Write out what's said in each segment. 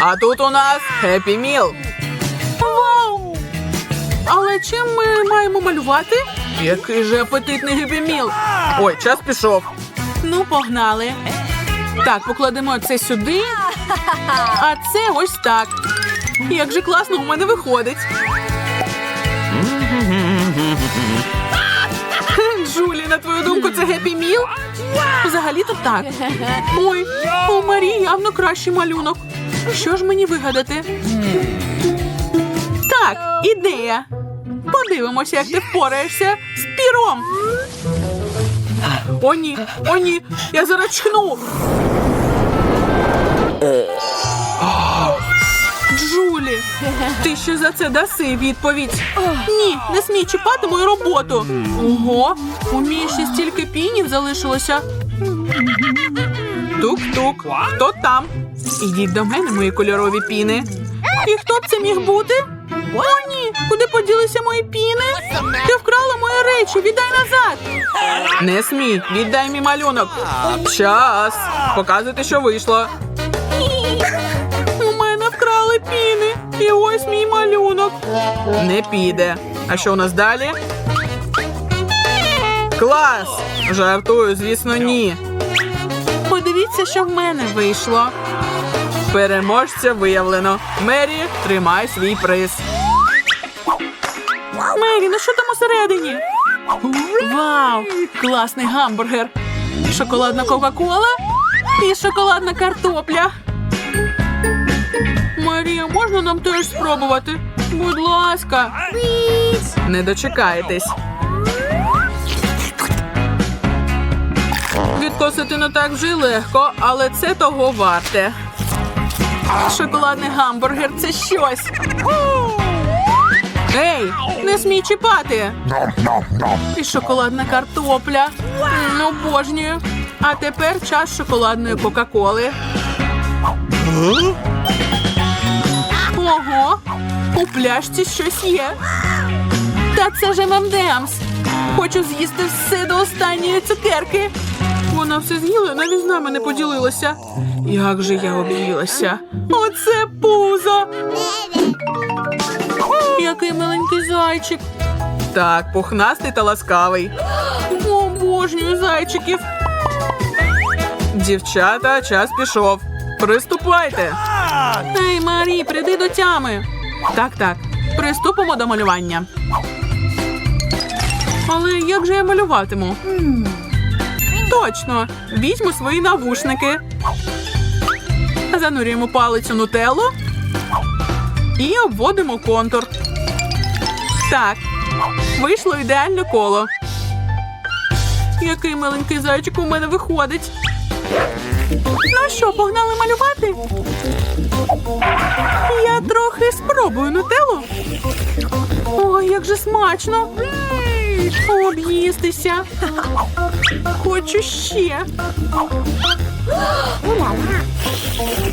А тут у нас Happy Meal. Вау! Але чим ми маємо малювати? Який же апетитний Happy Meal. Ой, час пішов. Ну, погнали. Так, покладемо це сюди, а це ось так. Як же класно у мене виходить. Джулі, на твою думку, це Happy Meal? Взагалі-то так. Ой, у Марії явно кращий малюнок. Що ж мені вигадати? Так, ідея. Подивимося, як ти впораєшся з піром. О, ні, о, ні, я зараз чхну. Джулі, ти ще за це даси відповідь. Ні, не смій чіпати мою роботу. Ого, у Мії ще стільки пінів залишилося. Тук-тук. Хто там? Ідіть до мене, мої кольорові піни. І хто б це міг бути? О, ні! Куди поділися мої піни? Ти вкрала мої речі, віддай назад. Не смій, віддай мій малюнок. Час. Показуйте, що вийшло. У мене вкрали піни. І ось мій малюнок. Не піде. А що у нас далі? Клас! Жартую, звісно, ні. Подивіться, що в мене вийшло. Переможця виявлено. Мері, тримай свій приз. Мері, ну що там усередині? Вау! Класний гамбургер. Шоколадна Кока-Кола і шоколадна картопля. Марія, можна нам теж спробувати? Будь ласка. Не дочекаєтесь. Відкосити не так вже легко, але це того варте. Шоколадний гамбургер це щось. Ей, не смій чіпати. І шоколадна картопля. М, Обожнюю. А тепер час шоколадної Кока-Коли. Ого, у пляшці щось є. Та це ж ММДМС. Хочу з'їсти все до останньої цукерки. Вона все з'їла, навіть з нами не поділилася. Як же я об'їлася? Оце пузо. Який миленький зайчик. Так, пухнастий та ласкавий. Обожнюю зайчиків. Дівчата, час пішов. Приступайте. Ей, Марі, прийди до тями. Так, так. Приступимо до малювання. Але як же я малюватиму? Точно. Візьму свої навушники. Занурюємо палицю нутеллу і обводимо контур. Так, вийшло ідеальне коло. Який миленький зайчик у мене виходить. Ну що, погнали малювати? Я трохи спробую нутеллу. Ой, як же смачно. Об'їстися. Хочу ще.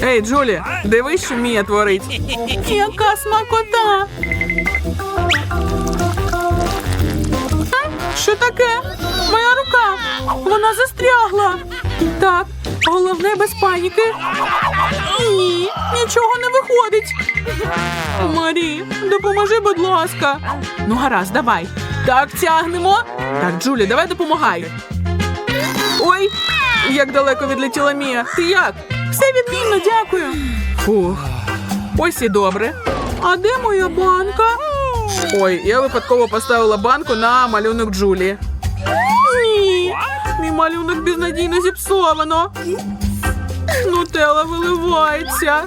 Ей, Джулі, дивись, що Мія творить. Яка смакота. Що таке? Моя рука. Вона застрягла. Так, головне без паніки. Ні, нічого не виходить. Марі, допоможи, будь ласка. Ну, гаразд, давай. Так, тягнемо. Так, Джулі, давай допомагай. Ой, як далеко відлетіла Мія. Ти як? Все відмінно, дякую. Фух. Ось і добре. А де моя банка? Ой, я випадково поставила банку на малюнок Джулі. Ні, мій малюнок безнадійно зіпсовано. Нутелла виливається.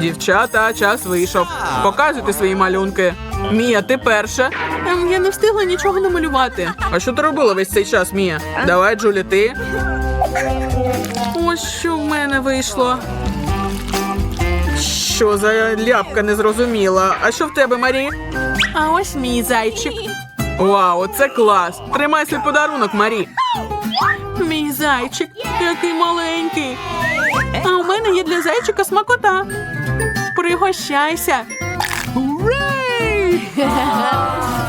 Дівчата, час вийшов. Показуйте свої малюнки. Мія, ти перша. Ем, я не встигла нічого намалювати. А що ти робила весь цей час, Мія? Давай, Джулі, ти. Ось що в мене вийшло. Що за ляпка незрозуміла? А що в тебе, Марі? А ось мій зайчик. Вау, це клас! Тримай свій подарунок, Марі. Мій зайчик, який маленький. А у мене є для зайчика смакота. Пригощайся.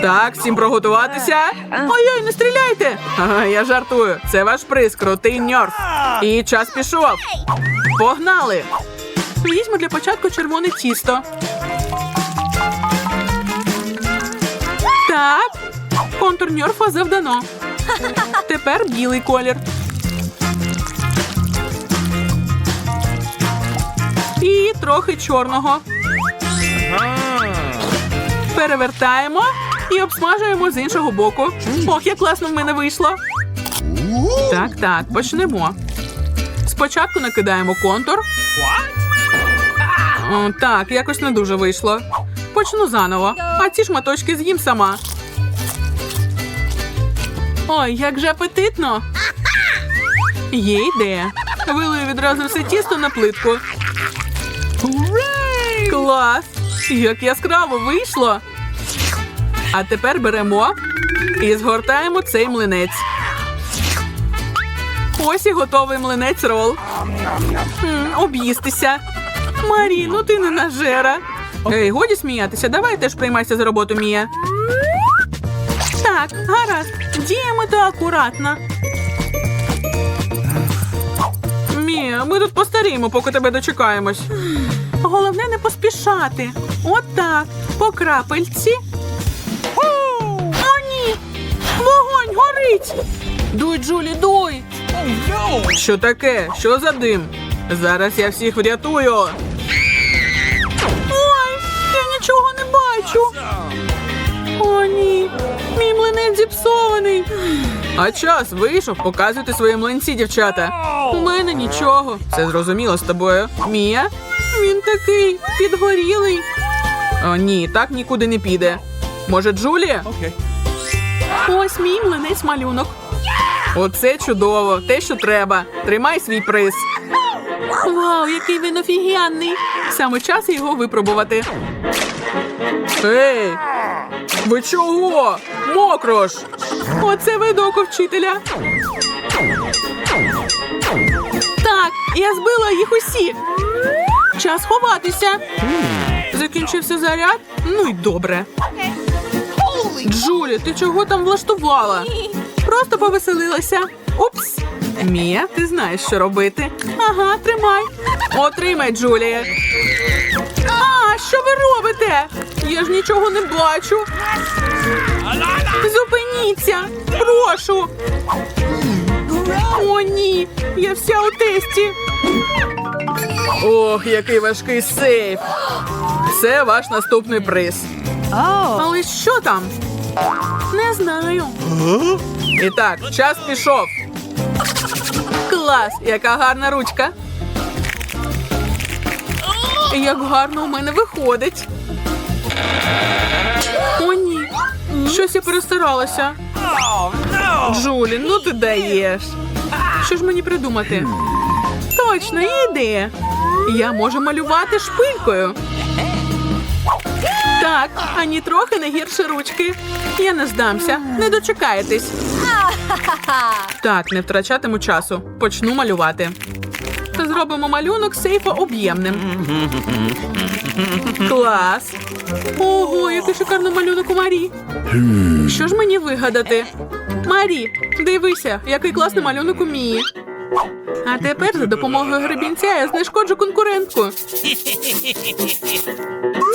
Так, всім приготуватися. Ой-ой, не стріляйте! Я жартую. Це ваш приз, крутий ньорф. І час пішов. Погнали! Візьму для початку червоне тісто. Так, контур ньорфа завдано. Тепер білий колір. І трохи чорного. Перевертаємо і обсмажуємо з іншого боку. Ох, як класно в мене вийшло. Так, так, почнемо. Спочатку накидаємо контур. О, так, якось не дуже вийшло. Почну заново, а ці шматочки з'їм сама. Ой, як же апетитно. Є ідея. Вилию відразу все тісто на плитку. Клас! Як яскраво вийшло. А тепер беремо і згортаємо цей млинець. Ось і готовий млинець рол. Об'їстися. Марі, ну ти не нажера. Ей, годі сміятися, давай теж приймайся за роботу, Мія. Так, гаразд. Діємо то акуратно. Мія, ми тут постаріємо, поки тебе дочекаємось. Головне не поспішати. От так. По крапельці. Вогонь горить! Дуй, Джулі, дуй! Що таке? Що за дим? Зараз я всіх врятую. Ой, я нічого не бачу. О, ні. Мій млинець зіпсований. А час вийшов, показуйте свої млинці, дівчата. У мене нічого. Все зрозуміло з тобою. Мія? Він такий підгорілий. О, ні, так нікуди не піде. Може, Джулія? Okay. Ось мій млинець малюнок. Оце чудово, те, що треба. Тримай свій приз. Вау, який він офігенний! Саме час його випробувати. Ей! Ви чого? Мокро ж! Оце видок у вчителя. Так, я збила їх усі. Час ховатися. Закінчився заряд? Ну й добре. Джулі, ти чого там влаштувала? Просто повеселилася. Упс. Мія, ти знаєш, що робити. Ага, тримай. Отримай, Джулія. А, що ви робите? Я ж нічого не бачу. Зупиніться. Прошу. О, ні. Я вся у тесті. Ох, який важкий сейф. Це ваш наступний приз. Але що там? Не знаю. І так, час пішов. Клас, яка гарна ручка. Як гарно у мене виходить. О, ні. Щось я перестаралася. Джулі, ну ти даєш. Що ж мені придумати? Точно, ідея. Я можу малювати шпилькою. Так, ані трохи не гірше ручки. Я не здамся, не дочекаєтесь. Так, не втрачатиму часу. Почну малювати. Зробимо малюнок сейфа об'ємним. Клас. Ого, який шикарний малюнок у Марі. Що ж мені вигадати? Марі, дивися, який класний малюнок у Мії. А тепер за допомогою гребінця я знешкоджу конкурентку.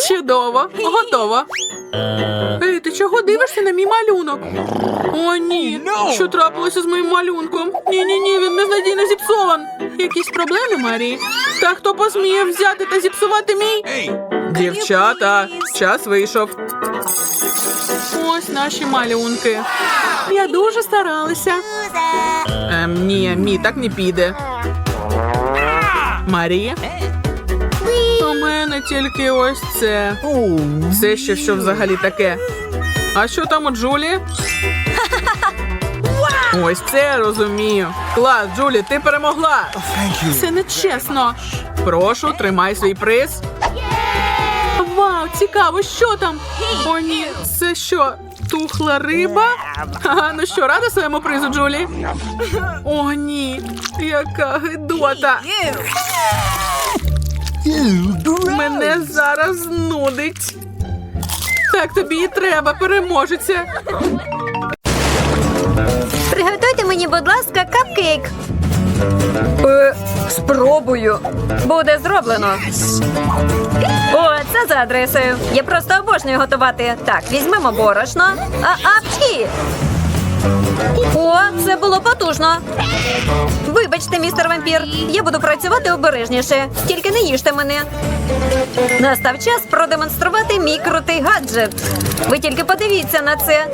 Чудово, готово. Ей, ти чого дивишся на мій малюнок? О, ні. Що трапилося з моїм малюнком? Ні, ні, ні, він безнадійно зіпсован. Якісь проблеми, Марі? Та хто посміє взяти та зіпсувати мій? Дівчата, час вийшов. Ось наші малюнки. Я дуже старалася. Ем, ні, мій так не піде. Марі? У мене тільки ось це. Це ще що взагалі таке. А що там у Джулі? Ось це я розумію. Клас, Джулі, ти перемогла. Це не чесно. Прошу, тримай свій приз. Цікаво, що там? О, ні, це що? Тухла риба? Ага, ну що, рада своєму призу, Джулі? О, ні, яка гидота. Мене зараз нудить. Так тобі і треба, переможеться. Приготуйте мені, будь ласка, капкейк. Е, Спробую. Буде зроблено. О, це за адресою. Я просто обожнюю готувати. Так, візьмемо борошно. А, апчі! О, це було потужно. Вибачте, містер вампір. Я буду працювати обережніше. Тільки не їжте мене. Настав час продемонструвати мій крутий гаджет. Ви тільки подивіться на це.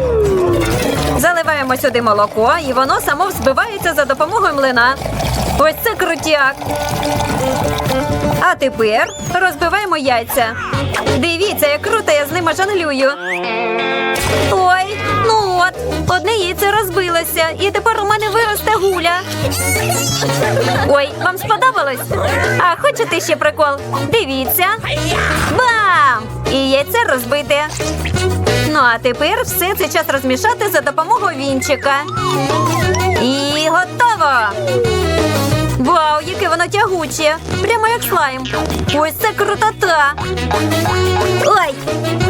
Заливаємо сюди молоко, і воно само взбивається за допомогою млина. Ось це крутяк. А тепер розбиваємо яйця. Дивіться, як круто я з ними жонглюю. Ой, ну от, одне яйце розбилося, і тепер у мене виросте гуля. Ой, вам сподобалось? А хочете ще прикол? Дивіться. Бам! І яйце розбите. Ну а тепер все це час розмішати за допомогою вінчика. І готово! Вау, яке воно тягуче! Прямо як слайм. Ось це крутота. Ой,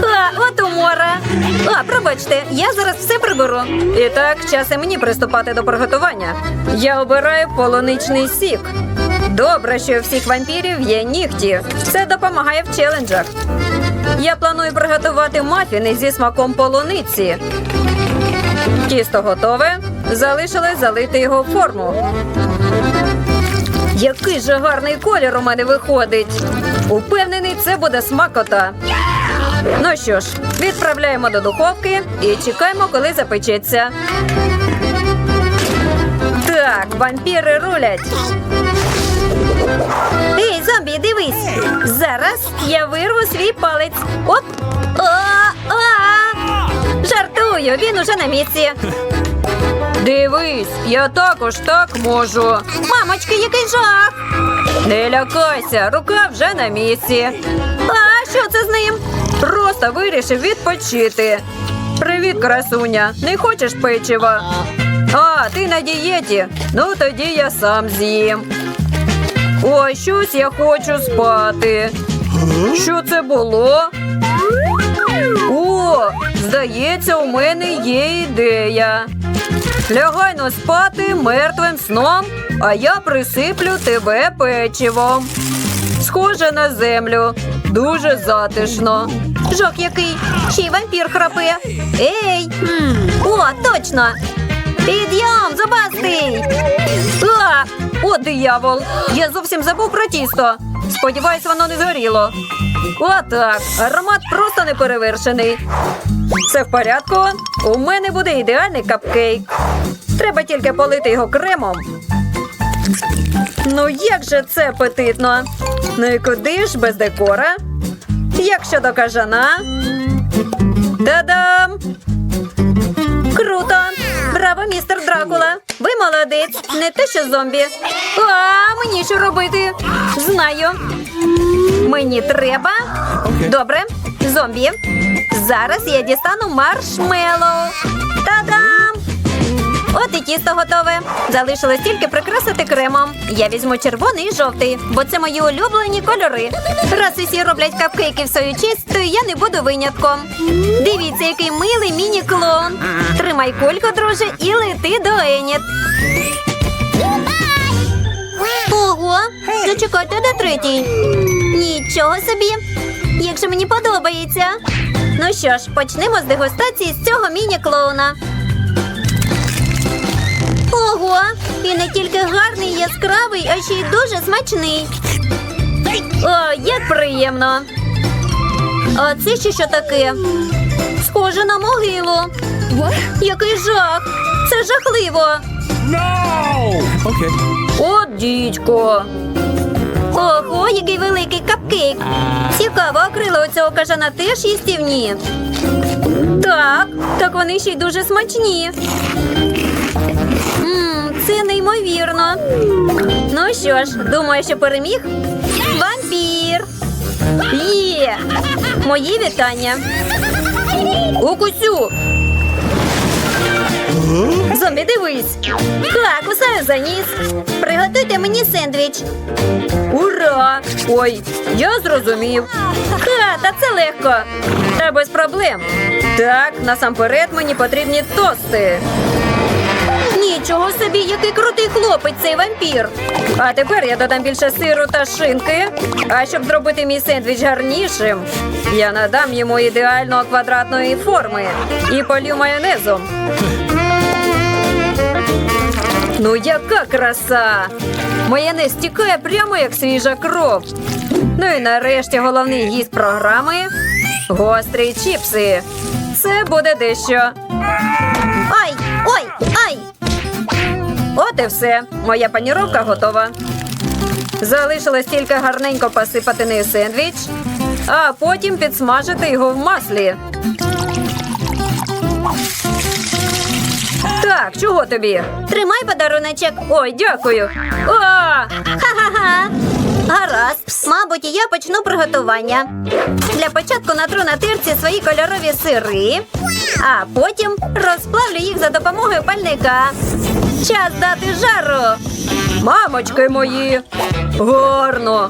ха, от умора. А, пробачте, я зараз все приберу. І так, час і мені приступати до приготування. Я обираю полуничний сік. Добре, що у всіх вампірів є нігті. Це допомагає в челенджах. Я планую приготувати мафіни зі смаком полуниці. Тісто готове. Залишилось залити його в форму. Який же гарний колір у мене виходить. Упевнений, це буде смакота. Ну що ж, відправляємо до духовки і чекаємо, коли запечеться. Так, вампіри рулять. Ей, зомбі, дивись. Зараз я вирву свій палець. Оп! А, а! Жартую, він уже на місці. Дивись, я також так можу. Мамочки, який жах! Не лякайся, рука вже на місці. А що це з ним? Просто вирішив відпочити. Привіт, красуня. Не хочеш печива? А, ти на дієті? Ну тоді я сам з'їм. Ой, щось я хочу спати. Що це було? О, здається, у мене є ідея. Лягай но спати мертвим сном, а я присиплю тебе печивом. Схоже на землю. Дуже затишно. Жах який. Ще й вампір храпе. Ей! О, точно! Підйом, зубастий! А! О, диявол! Я зовсім забув про тісто. Сподіваюсь, воно не згоріло. Отак. Аромат просто неперевершений. Все в порядку. У мене буде ідеальний капкейк. Треба тільки полити його кремом. Ну як же це апетитно? Ну і куди ж без декора? Як щодо кажана? Та-дам! Круто! Браво, містер Дракула! Ви молодець! Не те, що зомбі. А мені що робити? Знаю. Мені треба. Добре, зомбі. Зараз я дістану маршмеллоу. Та-дам! От і тісто готове. Залишилось тільки прикрасити кремом. Я візьму червоний і жовтий, бо це мої улюблені кольори. Раз усі роблять капкейки в свою честь, то я не буду винятком. Дивіться, який милий міні-клон. Тримай кульку, друже, і лети до Еніт. Ого, зачекайте до третій. Нічого собі. Як же мені подобається. Ну що ж, почнемо з дегустації з цього міні-клоуна. Ого! І не тільки гарний, яскравий, а ще й дуже смачний. О, як приємно. А це ще що таке? Схоже на могилу. Який жах! Це жахливо. No! Okay. О, дідько. Ого, який великий капкейк. Цікаво, а крила у цього кажана теж їстівні. Так, так вони ще й дуже смачні. Це неймовірно. Ну що ж, думаю, що переміг вампір. Є! Мої вітання. Укусю! Зомбі, дивись. Ха, кусаю за ніс. Приготуйте мені сендвіч. Ура! Ой, я зрозумів. Ха, та це легко. Та без проблем. Так, насамперед мені потрібні тости. Нічого собі, який крутий хлопець цей вампір. А тепер я додам більше сиру та шинки. А щоб зробити мій сендвіч гарнішим, я надам йому ідеально квадратної форми і полю майонезом. Ну, яка краса! Майонез стікає прямо як свіжа кров. Ну і нарешті головний гість програми гострі чіпси. Це буде дещо. От і все. Моя паніровка готова. Залишилось тільки гарненько посипати нею сендвіч, а потім підсмажити його в маслі. Так, чого тобі? Тримай подаруночок. Ой, дякую. О! Ха-ха-ха. Гаразд. Мабуть, я почну приготування. Для початку натру на тирці свої кольорові сири, а потім розплавлю їх за допомогою пальника. Час дати жару. Мамочки мої. Гарно.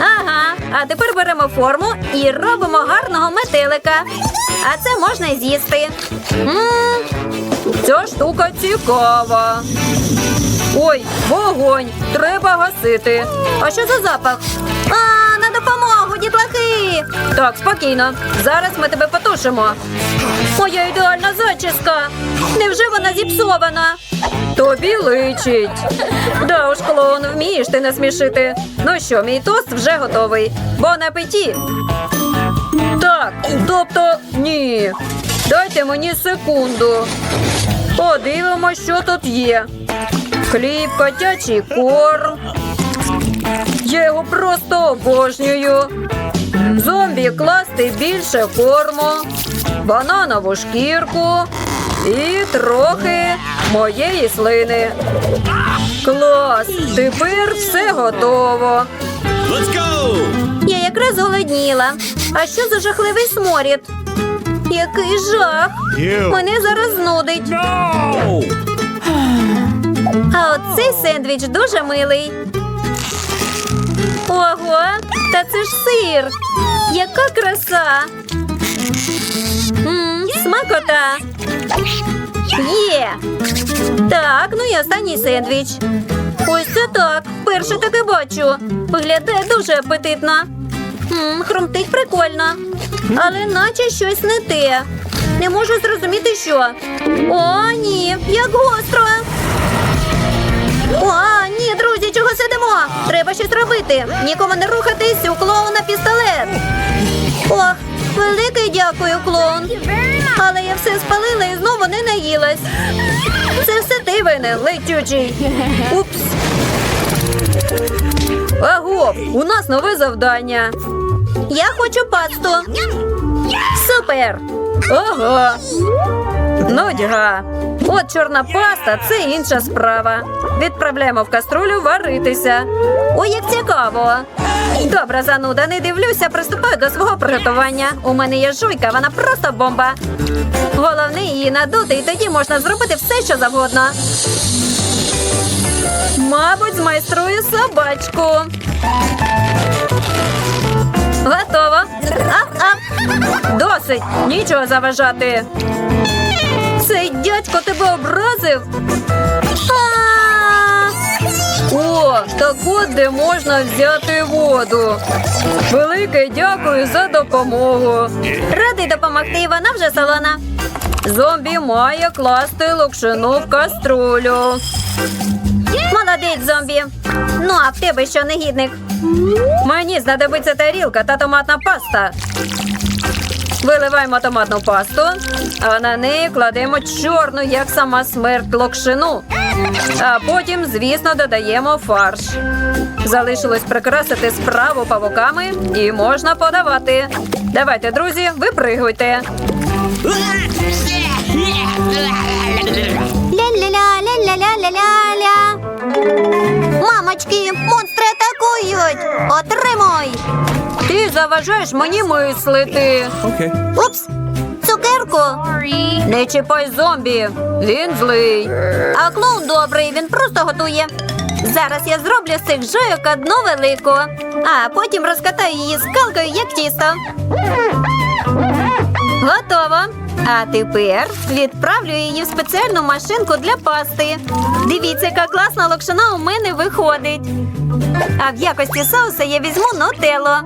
Ага, а тепер беремо форму і робимо гарного метелика. А це можна й з'їсти. Ця штука цікава. Ой, вогонь! Треба гасити. А що за запах? А, на допомогу, дітлахи! Так, спокійно. Зараз ми тебе потушимо. Моя ідеальна зачіска. Невже вона зіпсована? Тобі личить. Да уж, клоун, вмієш ти насмішити. Ну що, мій тост вже готовий. Бон апеті. Так, тобто ні. Дайте мені секунду. Подивимось, що тут є. Хліб, котячий корм. Я його просто обожнюю. Зомбі класти більше корму, бананову шкірку і трохи моєї слини. Клас! Тепер все готово. Let's go! Я якраз голодніла. А що за жахливий сморід? Який жах! Мене зараз знудить. No! А от цей сендвіч дуже милий. Ого, та це ж сир. Яка краса. М, смакота. Є. Так, ну і останній сендвіч. Ось це так. Перше таке бачу. Виглядає дуже апетитно. М, хрумтить прикольно. Але наче щось не те. Не можу зрозуміти, що. О, ні, як гостро. О, ні, друзі, чого сидимо? Треба щось робити. Нікому не рухатись, у клоуна пістолет. Ох, велике дякую, клоун. Але я все спалила і знову не наїлась. Це все ти винен, летючий. Упс. Аго, у нас нове завдання. Я хочу пасту. Супер! Ага. Нудьга. От чорна паста це інша справа. Відправляємо в каструлю варитися. Ой, як цікаво. Добре, зануда, не дивлюся, приступаю до свого приготування. У мене є жуйка, вона просто бомба. Головне її надути, і тоді можна зробити все, що завгодно. Мабуть, змайструю собачку. Готово. Ап-ап. Досить, нічого заважати. Дядько тебе образив. О, так от де можна взяти воду. Велике дякую за допомогу. Радий допомогти, вона вже солона. Зомбі має класти локшину в каструлю. Молодець, зомбі. Ну, а в тебе що, негідник? Мені знадобиться тарілка та томатна паста. Виливаємо томатну пасту, а на неї кладемо чорну, як сама смерть локшину. А потім, звісно, додаємо фарш. Залишилось прикрасити справу павуками і можна подавати. Давайте, друзі, випригуйте. Ля-ля-ля, ля-ля-ля-ля-ля-ля. Мамочки, монстри атакують! Отримуй! Ти заважаєш мені мислити. Okay. Упс! Цукерку! Не чіпай зомбі. Він злий. А клоун добрий, він просто готує. Зараз я зроблю з цих жойок одну велику, а потім розкатаю її скалкою, як тісто. Готово. А тепер відправлю її в спеціальну машинку для пасти. Дивіться, яка класна локшина у мене виходить. А в якості соуса я візьму нутелло.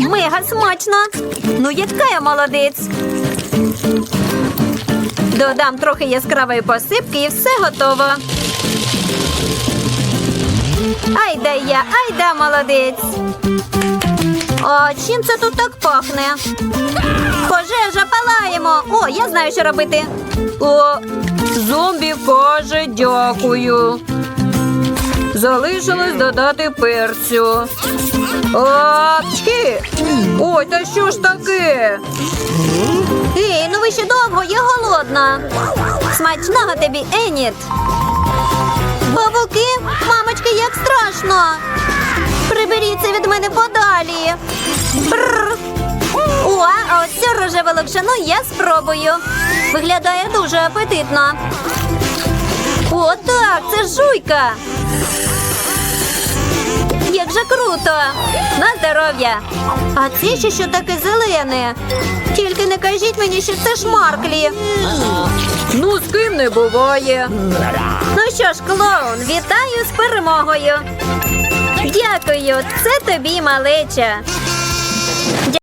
Мега смачно. Ну, яка я молодець. Додам трохи яскравої посипки і все готово. Айда я, айда молодець. А чим це тут так пахне? Пожежа палаємо. О, я знаю, що робити. О, зомбі каже дякую. Залишилось додати перцю. Апчхи! Ой, та що ж таке? Ей, ну ви ще довго, я голодна. Смачного тобі, Еніт. Бабуки, мамочки, як страшно. Приберіться від мене подалі. Бррр. О, а ось цю рожеву локшину я спробую. Виглядає дуже апетитно. О, так, це жуйка. Як же круто! На здоров'я! А це ще що таке зелене? Тільки не кажіть мені, що це шмарклі. Ну, з ким не буває. Ну що ж, клоун, вітаю з перемогою. Дякую, це тобі малеча.